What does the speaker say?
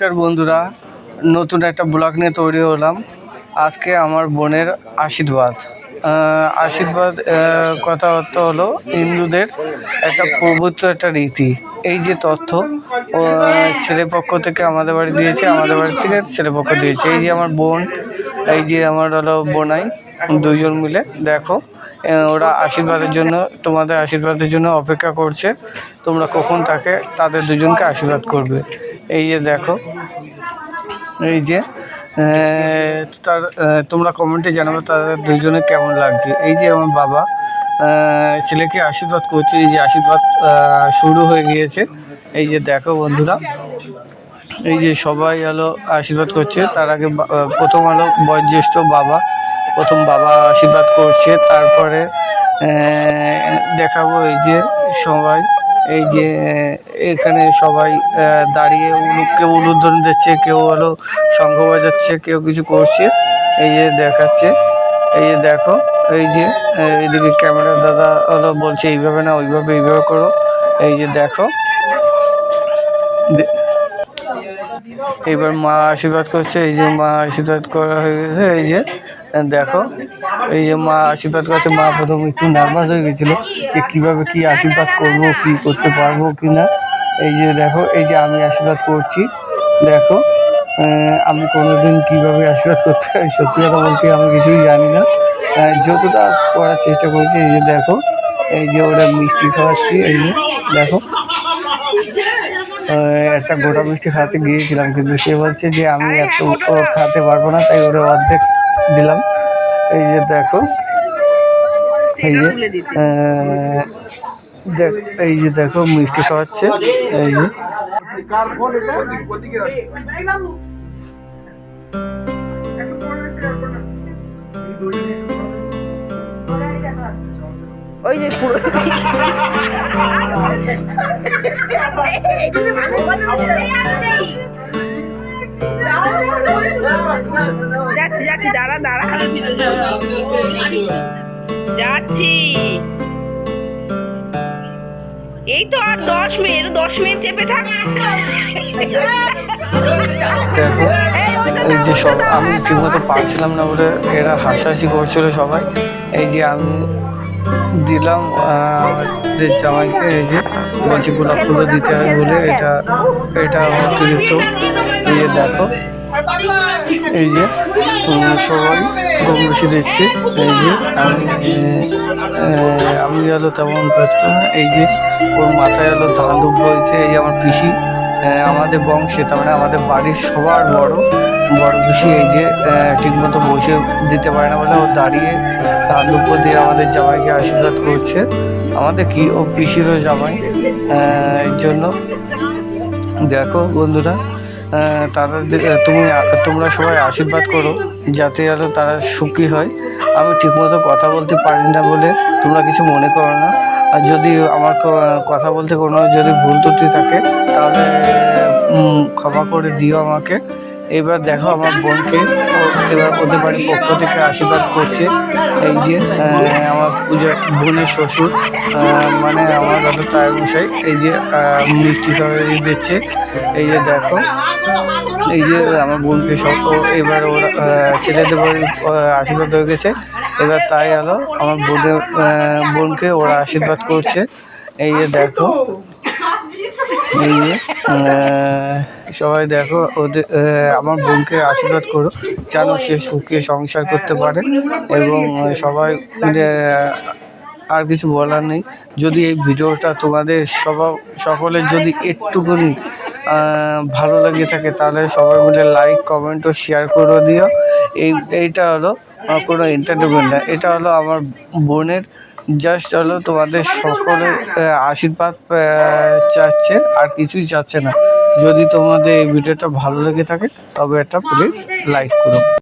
নমস্কার বন্ধুরা নতুন একটা ব্লগ নিয়ে তৈরি হলাম। আজকে আমার বোনের আশীর্বাদ। আশীর্বাদ আহ, কথাবার্তা হলো হিন্দুদের একটা পবিত্র একটা রীতি। এই যে তথ্য ছেলে পক্ষ থেকে আমাদের বাড়ি দিয়েছে আমাদের বাড়ি থেকে ছেলে পক্ষ দিয়েছে। এই যে আমার বোন এই যে আমার হলো বোনাই দুজন মিলে, দেখো ওরা আশীর্বাদের জন্য, তোমাদের আশীর্বাদের জন্য অপেক্ষা করছে। তোমরা কখন তাকে, তাদের দুজনকে আশীর্বাদ করবে। এই যে দেখো, এই যে তার তোমরা কমেন্টে জানাবে তাদের দুজনে কেমন লাগছে। এই যে আমার বাবা ছেলেকে আশীর্বাদ করছে, এই যে আশীর্বাদ শুরু হয়ে গিয়েছে। এই যে দেখো বন্ধুরা, এই যে সবাই আলো আশীর্বাদ করছে। তার আগে প্রথম আলো বয়োজ্যেষ্ঠ বাবা প্রথম বাবা আশীর্বাদ করছে, তারপরে দেখাবো এই যে সবাই, এই যে এখানে সবাই দাঁড়িয়ে কেউ উলুধ্বনি দিচ্ছে, কেউ হলো শঙ্খ বাজাচ্ছে, কেউ কিছু করছে, এই যে দেখাচ্ছে, এই যে দেখো, এই যে এইদিকে ক্যামেরা দাদা হলো বলছে এইভাবে না, ওইভাবে, এইভাবে করো, এই যে দেখো এবার মা আশীর্বাদ করছে, এই যে মা আশীর্বাদ করা হয়ে গেছে, এই যে দেখো, এই যে মা আশীর্বাদ করছে, মা প্রথম একটু নার্ভাস হয়ে গেছিল যে কীভাবে কি আশীর্বাদ করব, কি করতে পারব কি না এই যে দেখো, এই যে আমি আশীর্বাদ করছি। দেখো আমি কোনোদিন কীভাবে আশীর্বাদ করতে হয় সত্যি কথা বলতে আমি কিছুই জানি না। যতটা করার চেষ্টা করেছি, এই যে দেখো, এই যে ওরা মিষ্টি খাওয়াচ্ছি, এই যে দেখো। একটা গোটা মিষ্টি খাওয়াতে গিয়েছিলাম, কিন্তু সে বলছে যে আমি এত খাতে পারব না, তাই ওরা অর্ধেক দিলাম এই যে দেখো এই যে দেখ এই যে দেখো মিষ্টি খাওয়াচ্ছে এই যে ওই যে পুরো যাচ্ছি দাঁড়া দাঁড়া। যাচ্ছি। এই তো আর দশ মিনিট দশ মিনিট চেপে থাক। এই যে সব আমি ঠিকমতো পারছিলাম না বলে এরা হাসাহাসি করছিল সবাই। এই যে আমি দিলাম জামাইকে এই যে বলছি গোলাপ ফুলও দিতে হয় বলে এটা এটা অতিরিক্ত এই যে দেখো এই যে সবাই কম বেশি দিচ্ছে এই যে আমি আমি হলো তেমন পাচ্ছিলাম না, এই যে, ওর মাথায় হলো ধান দুব রয়েছে, এই আমার পিসি আমাদের বংশে, তার মানে আমাদের বাড়ির সবার বড় বড় পিসি, এই যে ঠিকমতো বসে দিতে পারে না বলে ও দাঁড়িয়ে ধান দুব্য দিয়ে আমাদের জামাইকে আশীর্বাদ করছে। আমাদের কি, ও পিসিরও জামাই এর জন্য। দেখো বন্ধুরা তাদের তুমি তোমরা সবাই আশীর্বাদ করো যাতে আরও তারা সুখী হয়। আমি ঠিকমতো কথা বলতে পারি না বলে তোমরা কিছু মনে করো না। আর যদি আমার কথা বলতে কোনো যদি ভুল ত্রুটি থাকে, তাহলে ক্ষমা করে দিও আমাকে। এবার দেখো আমার বোনকে এবার ওদের বাড়ির পক্ষ থেকে আশীর্বাদ করছে। এই যে আমার পূজা বোনের শ্বশুর মানে আমার দাদা মশাই এই যে মিষ্টি তরকারি দিচ্ছে। এই যে দেখো, এই যে আমার বোনকে সব এবার ওরা ছেলেদের বাড়ির আশীর্বাদ হয়ে গেছে। এবার তাই আলো আমার বোনের বোনকে ওরা আশীর্বাদ করছে। এই যে দেখো, এই যে সবাই দেখো ওদের আমার বোনকে আশীর্বাদ করো, যেন সে সুখে সংসার করতে পারে এবং সবাই আর কিছু বলার নেই। যদি এই ভিডিওটা তোমাদের সবা সকলের যদি একটুখানি ভালো লাগে থাকে, তাহলে সবাই মিলে লাইক কমেন্ট ও শেয়ার করে দিও। এই এইটা হলো কোনো এন্টারটেনমেন্ট না, এটা হলো আমার বোনের জাস্ট হলো তোমাদের সকলের আশীর্বাদ চাচ্ছে, আর কিছুই চাচ্ছে না। যদি তোমাদের এই ভিডিওটা ভালো লেগে থাকে, তবে এটা প্লিজ লাইক করো।